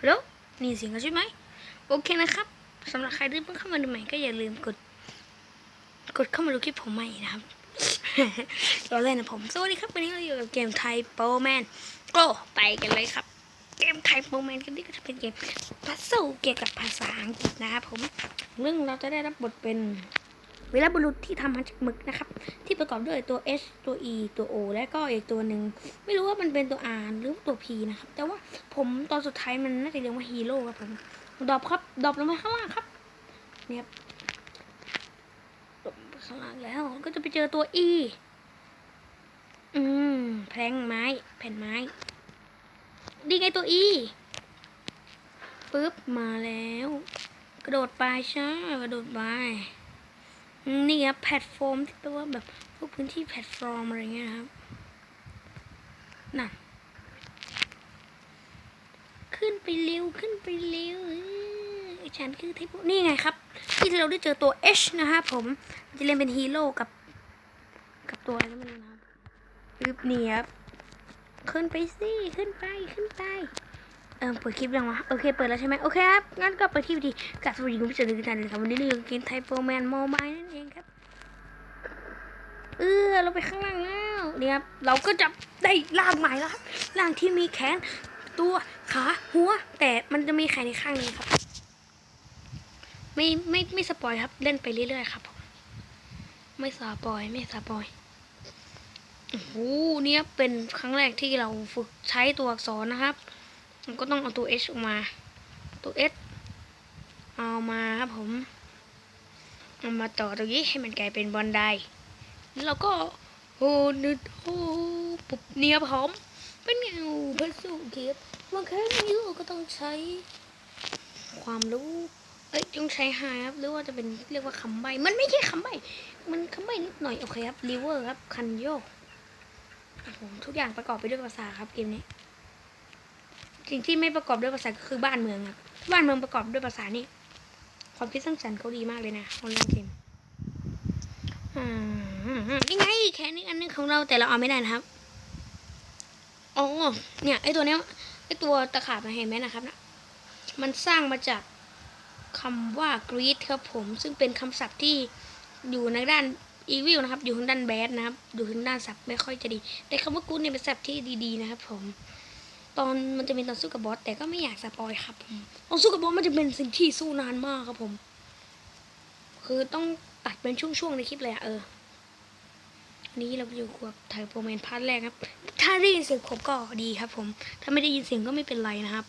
ฮัลโหลนี่เสียงกันใช่ไหมโอเคนะครับสำหรับใครที่เพิ่งเข้ามาดูใหม่ก็อย่าลืมกด กดเข้ามาดูคลิปผมใหม่นะครับเราเล่นนะผมสวัสดีครับวันนี้เราอยู่กับเกมไทยโปรแมนก็ไปกันเลยครับ เกมไทยโปรแมนกันนี่ก็จะเป็นเกมพัซเซิลเกี่ยวกับภาษาอังกฤษนะครับผมเรื่องเราจะได้รับบทเป็น เวลาบุรุษที่ทำมาจากหมึกนะครับ ที่ประกอบด้วยตัว H ตัว E ตัว O และก็อีกตัวหนึ่ง ไม่รู้ว่ามันเป็นตัว R หรือตัว P นะครับ แต่ว่าผมตอนสุดท้ายมันน่าจะเรียกว่าฮีโร่ครับผมดรอปครับดรอปลงมาข้างล่างครับเนี่ยครับดรอปข้างล่างแล้วก็จะไปเจอตัว E อืมแพลงไม้แผ่นไม้ดีไงตัว E ปึ๊บมาแล้ว กระโดดไปใช่กระโดดไป นี่ครับแพลตฟอร์มที่แปลว่าแบบพวกพื้นที่แพลตฟอร์มอะไรเงี้ยครับน่ะขึ้นไปเร็วขึ้นไปเร็วอ้ยฉันคือเทพนี่ไงครับ ที่เราได้เจอตัว H นะครับผมจะเรียนเป็นฮีโร่กับ กับตัวอะไรนั่นนะครับปึ๊บนี่ครับ ขึ้นไปสิขึ้นไปขึ้นไป เออเปิดคลิปยังวะโอเค เปิดแล้วใช่ไหมโอเคครับ งั้นก็ไปที่วิธีกับสวัสดีคุณผู้ชมทุกท่านเลยครับวันนี้เราอยู่กับเกมไทโปรแมนโมบายนั่นเองครับ เออ เราไปข้างล่างแล้วเนี่ยครับ เราก็จะได้ร่างใหม่แล้วครับร่างที่มีแขน ตัว ขา หัว แต่มันจะมีแขนในข้างนี้ครับ ไม่ไม่ไม่สปอยครับ เล่นไปเรื่อยๆครับผมไม่สปอยไม่สปอยโอ้โหเนี่ยเป็นครั้งแรกที่เราฝึกใช้ตัวอักษรนะครับ มันก็ต้องเอาตัว H ออกมา ตัว S เอามาครับผม เอามาต่อตรงนี้ให้มันกลายเป็นบอลไดแล้วเราก็โอ้นึดโอ้ปุบเนียครับผมเป็นไงโอ้พระสุเกียรติบางครั้งยูก็ต้องใช้ ความรู้เอ้ยต้องใช้ไฮครับหรือว่าจะเป็นเรียกว่าคำใบ มันไม่ใช่คำใบ มันคำใบนิดหน่อยโอเคครับริเวอร์ครับคันโยกโอ้โหทุกอย่างประกอบไปด้วยภาษาครับเกมนี้ สิ่งที่ไม่ประกอบด้วยภาษาก็คือบ้านเมืองครับบ้านเมืองประกอบด้วยภาษานี่ความคิดสร้างสรรค์เขาดีมากเลยนะออนไลน์เกมนี่ไงแค่นี้อันนึงของเราแต่เราเอาไม่ได้นะครับอ๋อเนี่ยไอตัวเนี้ยไอตัวตะขาบเห็นไหมนะครับนะมันสร้างมาจากคำว่า greed ครับผม ซึ่งเป็นคำศัพท์ที่อยู่ในด้าน evil นะครับ อยู่ทางด้าน bad นะครับ อยู่ทางด้านศัพท์ไม่ค่อยจะดี แต่คำว่า good เนี่ยเป็นศัพท์ที่ดีๆนะครับผม ตอนมันจะเป็นตอนสู้กับบอสแต่ก็ไม่อยากสปอยครับผมตอนสู้กับบอสมันจะเป็นสิ่งที่สู้นานมากครับผม คือต้องตัดเป็นช่วงๆในคลิปเลยอะเออนี้เราอยู่กับไทยโปรแมนพาร์ทแรกครับ ถ้าได้ยินเสียงผมก็ดีครับ ผม ถ้าไม่ได้ยินเสียงก็ไม่เป็นไรนะครับ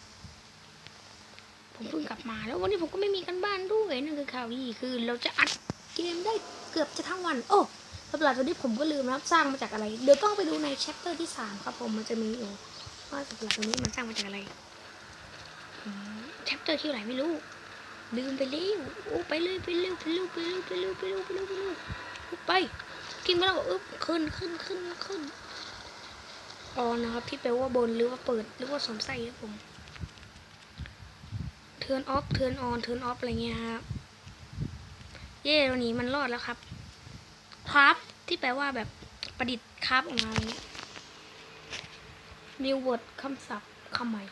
ผมเพิ่งกลับมาแล้ววันนี้ผมก็ไม่มีกันบ้านด้วยนั่นคือข่าวดีคือ เราจะอัดเกมได้เกือบจะทั้งวัน โอ้สำหรับวันนี้ผมก็ลืมนะครับ สร้างมาจากอะไร เดี๋ยวต้องไปดูในแชปเตอร์ที่สามครับผมมันจะมีอยู่ ว่าสมองตรงนี้มันสร้างมาจากอะไรแชปเตอร์ที่ไหนไม่รู้ลืมไปเร็วโอ้ไปเลยไปเร็วไปเร็วไปเร็วไปเร็วไปเร็วไปเร็วไปเร็วไปกินไปแล้วอึ๊บขึ้นขึ้นขึ้นขึ้นออนนะครับที่แปลว่าบนหรือว่าเปิดหรือว่าสวมใส่ครับผมเทิร์นออฟเทิร์นออนเทิร์นออฟอะไรเงี้ยครับเย่ตัวนี้มันรอดแล้วครับครับที่แปลว่าแบบประดิษฐ์ครับอะไรเงี้ย new word คำศัพท์คำใหม่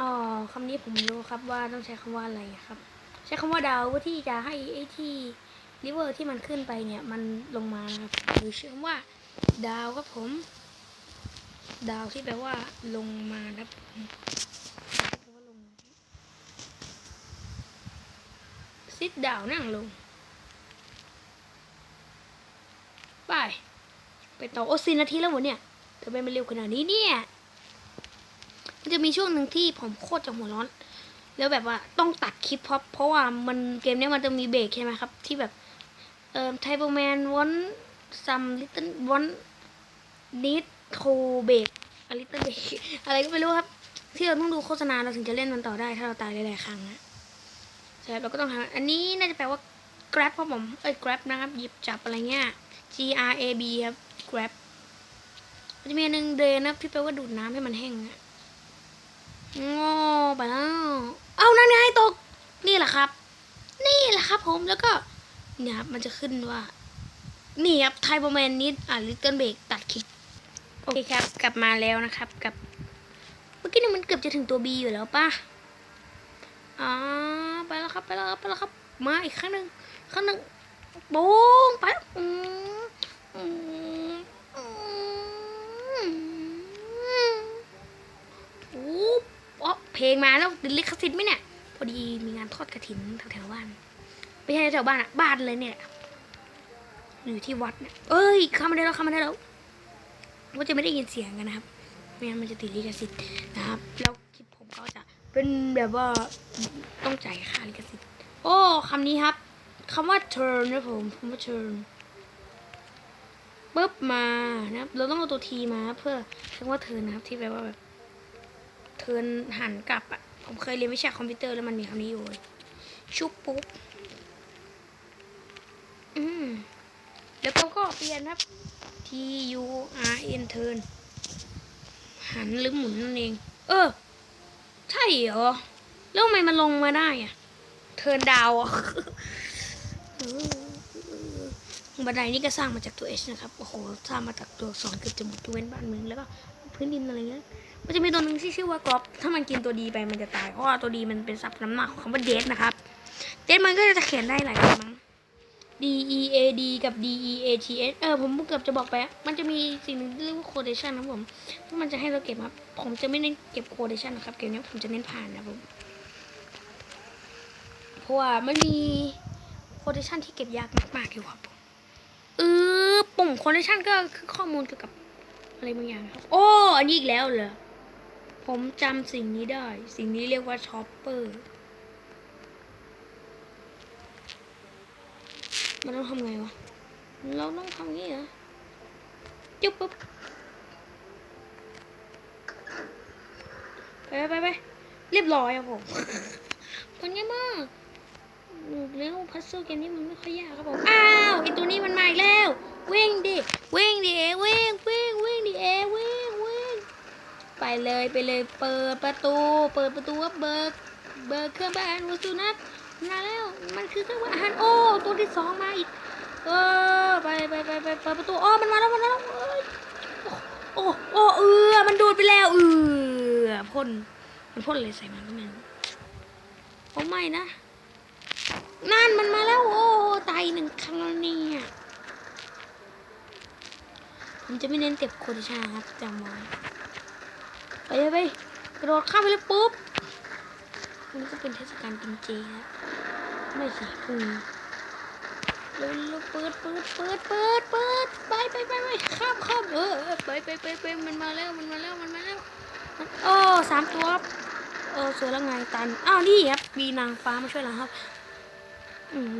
อ๋อคำนี้ผมรู้ครับว่าต้องใช้คำว่าอะไรครับ ใช้คำว่าดาวเพื่อที่จะให้ไอ้ที่ริเวอร์ที่มันขึ้นไปเนี่ย มันลงมานะครับหรือชื่อคำว่า ดาวครับผม ดาวที่แปลว่าลงมาครับผมซิดดาวนั่งลง ไป ไปต่อโอ้สินาทีแล้วเหรอเนี่ยทำไมมันเร็วขนาดนี้เนี่ย มันจะมีช่วงหนึ่งที่ผมโคตรจะหัวร้อน แล้วแบบว่าต้องตัดคลิปเพราะเพราะว่ามันเกมนี้มันจะมีเบรกใช่ไหมครับ ที่แบบเอ่อไทเบอร์แมนวอนซัมลิตเติ้ลวอนนิดโทเบรกอลิตเติ้ลเบรกอะไรก็ไม่รู้ครับ ที่เราต้องดูโฆษณาเราถึงจะเล่นมันต่อได้ ถ้าเราตายหลายๆครั้งนะใช่เราก็ต้องหาอันนี้น่าจะแปลว่า grab ครับผมเอ้ย grab นะครับ หยิบจับอะไรเงี้ย G R A B ครับ grab จะมีอันหนึ่งเดนนะครับที่แปลว่าดูดน้ำให้มันแห้งอะ งอไปแล้ว เอานั่นไงตก นี่แหละครับ นี่แหละครับผม แล้วก็ เนี่ยครับ มันจะขึ้นว่า นี่ครับ ไทโบแมนนิด อ่าลิตเติ้ลเบรกตัดคลิป โอเคครับ กลับมาแล้วนะครับ กับ เมื่อกี้นี่มันเกือบจะถึงตัว B อยู่แล้วป่ะอ่าไปแล้วครับ ไปแล้วครับ ไปแล้วครับ มาอีกครั้งหนึ่งครั้งหนึ่งบูงไปอืมอืมอืมโอ้อ๋อ เพลงมาแล้วติดลิขสิทธิ์ไหมเนี่ย พอดีมีงานทอดกระถินแถวๆบ้านไม่ใช่แถวบ้านอะบ้านเลยเนี่ย อยู่ที่วัดเนี่ยเอ้ยเข้ามาได้แล้วเข้ามาได้แล้วว่าจะไม่ได้ยินเสียงกันนะครับไม่งั้นมันจะติดลิขสิทธิ์นะครับ แล้วคลิปผมก็จะเป็นแบบว่าต้องจ่ายค่าลิขสิทธิ์ โอ้คำนี้ครับคำว่า turn นะผมคำว่า turn ปุ๊บมานะครับ เราต้องเอาตัวทีมาเพื่อเรียกว่า turn นะครับที่แปลว่าแบบ turn หันกลับอะผมเคยเรียนวิชาคอมพิวเตอร์แล้วมันมีคำนี้อยู่เลยชุบปุ๊บ อืมแล้วก็ก็เปลี่ยนครับ T U R N turn หันหรือหมุนนั่นเอง เออ ใช่เหรอ แล้วทำไมมันลงมาได้อะเทินดาวอะบันไดนี่ก็สร้างมาจากตัว H นะครับ โอ้โห สร้างมาจากตัวสองเกือบจะหมดตัวเว้นบ้านเมืองแล้วก็พื้นดินอะไรเงี้ย มันจะมีตัวหนึ่งที่ชื่อว่ากรอบถ้ามันกินตัวดีไปมันจะตาย เพราะว่าตัวดีมันเป็นศัพท์น้ำหนักของคำว่าเดสนะครับ เดสมันก็จะเขียนได้หลายคำมั้ง D E A D กับ D E A T S เออผมเกือบจะบอกไปอะมันจะมีสิ่งหนึ่งที่เรียกว่า quotation นะผมที่มันจะให้เราเก็บครับ ผมจะไม่เน้นเก็บ quotation นะครับ เกมนี้ผมจะเน้นผ่านนะผม เพราะว่ามันมี quotation ที่เก็บยากมากๆอยู่ครับผมเออปุ่ม quotation ก็คือข้อมูลเกี่ยวกับอะไรบางอย่างครับ โอ้ อันนี้อีกแล้วเหรอ ผมจำสิ่งนี้ได้ สิ่งนี้เรียกว่า chopper มันต้องทำไงวะ เราต้องทำงี้เหรอจุ๊บปุ๊บ ไปไปไปเรียบร้อยครับผมมันง่ายมากเรื่องพัซเซิลเกมนี้มันไม่ค่อยยากครับผม อ้าวไอตัวนี้มันมาอีกแล้ว วิ่งดิ วิ่งดิเอวิ่งวิ่งวิ่งดิเอวิ่ง ไปเลยไปเลยเปิดประตู เปิดประตูว่าเบิกเบิกเครื่องบ้านวัสุนัขมาแล้วมันคือเครื่องบ้านอาหารโอ้ตัวที่สองมาอีกเออไปไปไปไปเปิดประตูอ๋อมันมาแล้วมันมาแล้วเอ้โอ้โอ้เออมันดูดไปแล้วเออพ่นมันพ่นอะไรใส่มันก็ไม่รู้โอ้ไม่นะนั่นมันมาแล้วโอ้ตายหนึ่งครั้งแล้วเนี่ยผมจะไม่เน้นเก็บโคดิชาครับจำไว้ ไปเลยไปกระโดดข้ามไปเลยปุ๊บมันก็เป็นเทศกาลกินเจนะไม่สิพรุ่งนี้เร็วเปิดเปิดเปิดเปิดเปิดไปไปไปไปข้ามข้ามเออไปไปไปไปมันมาแล้วมันมาแล้วมันมาแล้วมันโอ้สามตัวครับเออสวยแล้วไงตันอ้าวนี่ครับมีนางฟ้ามาช่วยเราครับ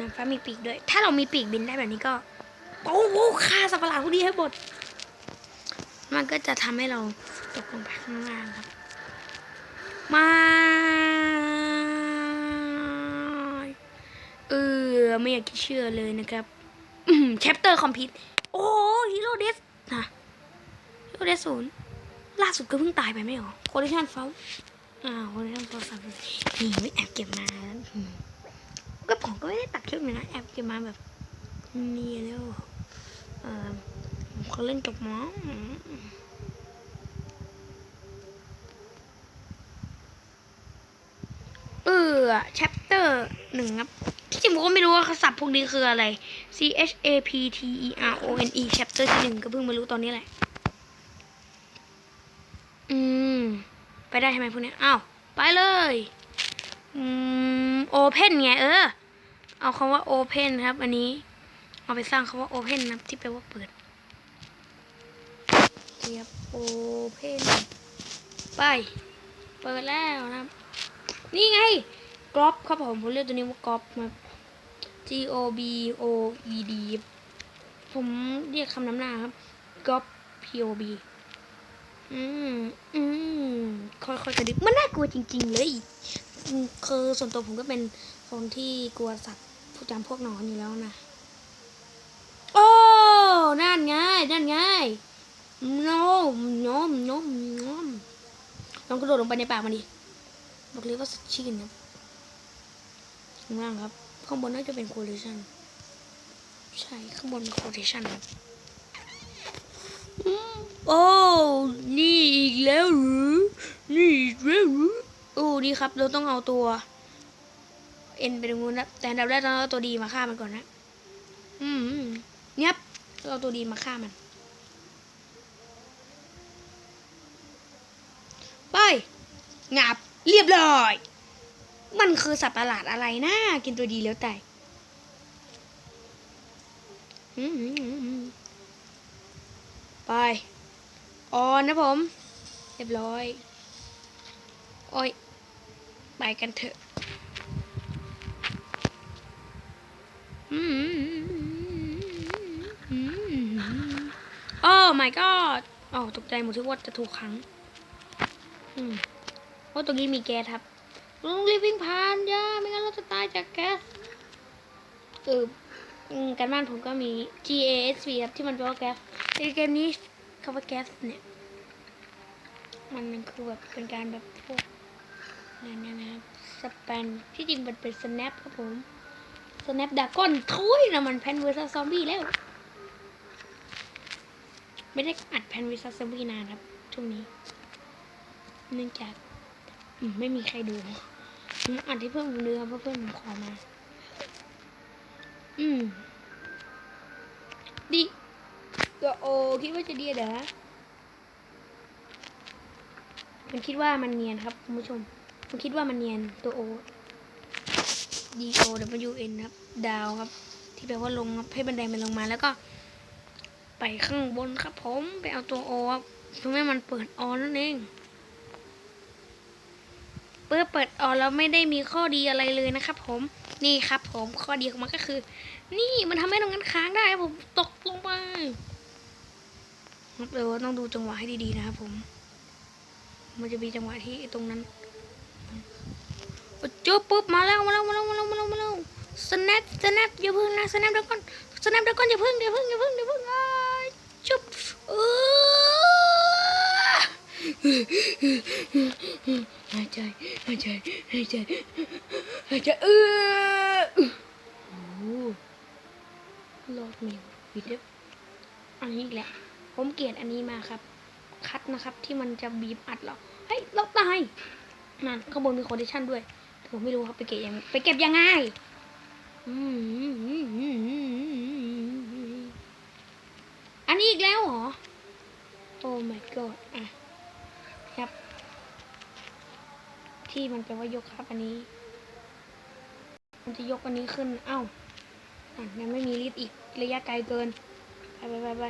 นางฟ้ามีปีกด้วย ถ้าเรามีปีกบินได้แบบนี้ก็โอ้โหฆ่าสัตว์ประหลาดพวกนี้ให้หมด มันก็จะทำให้เราตกลงไปข้างล่างครับ มาเออไม่อยากจะเชื่อเลยนะครับแชปเตอร์คอมพิวโอ้ฮีโร่เดสนะฮีโร่เดสศูนย์ล่าสุดก็เพิ่งตายไปไม่หรอโคดิชันเฟลอ้าโคดิชันเฟลสับนี่ไม่แอบเก็บมาก็ผมก็ไม่ได้ตัดคลิปเลยนะแอบเก็บมาแบบนี่แล้วเออ เขาเล่นกับหมอเออแชปเตอร์หนึ่งครับที่จริงผมก็ไม่รู้ว่าศัพท์พวกนี้คืออะไร C H A P T E R O N E chapter ที่หนึ่งก็เพิ่งมารู้ตอนนี้แหละ อืม ไปได้ใช่ไหมพวกเนี้ยอ้าวไปเลย อืม open ไง เออ เอาคำว่า open ครับ อันนี้ เอาไปสร้างคำว่า open นะครับที่แปลว่าเปิด เทียบ open ไป เปิดแล้วนะครับนี่ไงกรอบครับผมผมเรียกตัวนี้ว่ากรอบมา G O B O E D ผมเรียกคำน้ำหน้าครับกรอบ P O B อืมอืมค่อยๆกระดิบมันน่ากลัวจริง ๆ เลยอืมคือส่วนตัวผมก็เป็นคนที่กลัวสัตว์พวกจำพวกหนอนอยู่แล้วนะ โอ้ นั่นไง นั่นไงโน้มโน้มโน้มโน้มล องกระโดดลงไปในปากมันดิบอกเลยว่าสดชื่นครับข้างล่างครับ ข้างบนน่าจะเป็นโคเ t ชันใช่ ข้างบนเป็นโคเ t ชันครับอืมโอ้นี่อีกแล้วหรือนี่อีกแล้วหรือโอ้นี่ครับ เราต้องเอาตัว เอ็นไปตรงนู้นนะแต่อันดับแรกเราเอาตัวดีมาฆ่ามันก่อนนะ อืมเนี้ยบเราเอาตัวดีมาฆ่ามัน ไปงับเรียบร้อย มันคือสัตว์ประหลาดอะไรนะกินตัวดีแล้วแตายอืมอืมอืมอืมไปออนนะผม เรียบร้อย โอ้ย ไปกันเถอะอืมโอ้ my god อ๋อตกใจหมดที่ว่าจะถูกขัง เพราะตรงนี้มีแก๊สครับเราต้องรีบวิ่งผ่านย่าไม่งั้นเราจะตายจากแก๊สเอออืมการบ้านผมก็มี G A S V ครับที่มันแปลว่าแก๊สในเกมนี้คำว่าแก๊สเนี่ย มันคือแบบเป็นการแบบพวกนั่นนะครับสแปนที่จริงมันเป็น snap ครับผม snap ดากอนทุยนะมันแพนเวอร์ซัสซอมบี้แล้ว ไม่ได้อัดแพนเวอร์ซัสซอมบี้นานครับช่วงนี้ เนื่องจากไม่มีใครดูผมอัดให้เพื่อนผมดูครับเพราะเพื่อนผมขอมา อืม ดีก็โอคิดว่าจะดีเหรอมันคิดว่ามันเนียนครับคุณผู้ชม มันคิดว่ามันเนียนตัวโอ D O W N ครับ ดาวครับ ที่แปลว่าลงครับให้บันไดมันลงมาแล้วก็ ไปข้างบนครับผม ไปเอาตัวโอครับทำให้มันเปิดออนนั่นเอง เพื่อเปิดออนแล้วไม่ได้มีข้อดีอะไรเลยนะครับผมนี่ครับ ผมข้อดีของมันก็คือ นี่มันทำให้ตรงนั้นค้างได้ครับผมตกลงไปครับเดี๋ยวต้องดูจังหวะให้ดีๆนะครับผม มันจะมีจังหวะที่ตรงนั้นโอ้จุ๊บปุ๊บมาแล้วมาแล้วมาแล้วมาแล้วมาแล้วมาแล้วสแนปสแนปอย่าพิ่งนะสแนปเดี๋ยวก่อนสแนปเดี๋ยวก่อนอย่าพิ่งอย่าพิ่งอย่าพิ่งอย่าพิ่งอ้ายจุ๊บเออ หายใจหายใจหายใจหายใจเออโอ้โหรอดมิววิดีอันนี้อีกแล้วผมเกลียดอันนี้มาครับ คัดนะครับที่มันจะบีบอัดเราเฮ้ยเราตายนั่นข้างบนมีคอนดิชันด้วยแต่ผมไม่รู้ครับไปเก็บยังไปเก็บยังไงอันนี้อีกแล้วเหรอ โอ้ my god อะ ครับ ที่มันแปลว่ายกครับอันนี้ มันจะยกอันนี้ขึ้น เอ้าอะยังไม่มีลิฟต์อีกระยะไกลเกิน ไปไปไปไป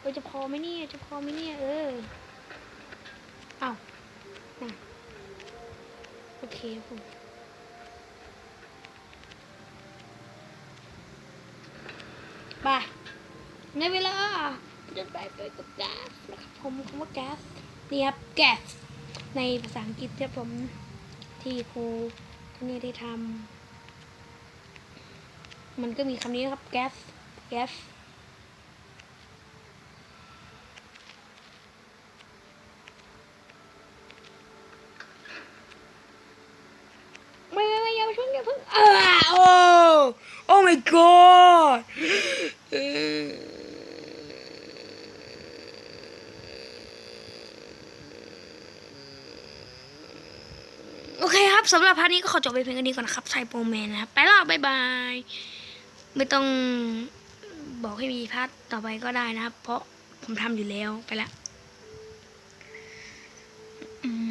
เออจะพอไหมเนี่ย จะพอไหมเนี่ย เออ เอาน่ะโอเคผมไปในเวลา จะไปไปกับแก๊สนะครับผมคำว่าแก๊สนี่ครับแก๊สในภาษาอังกฤษที่ผมที่ครูที่นี่ได้ทำมันก็มีคำนี้นะครับแก๊สแก๊สไม่ไม่ไม่อย่ามาช่วยอย่าเพิ่งอ่าโอ้โอ้ my god เออ ครับสำหรับพาร์ทนี้ก็ขอจบไปเพียงแค่นี้ก่อนนะครับไซโปแมนนะครับ ไปแล้วบ๊ายบาย ไม่ต้องบอกให้มีพาร์ทต่อไปก็ได้นะครับ เพราะผมทำอยู่แล้วไปละ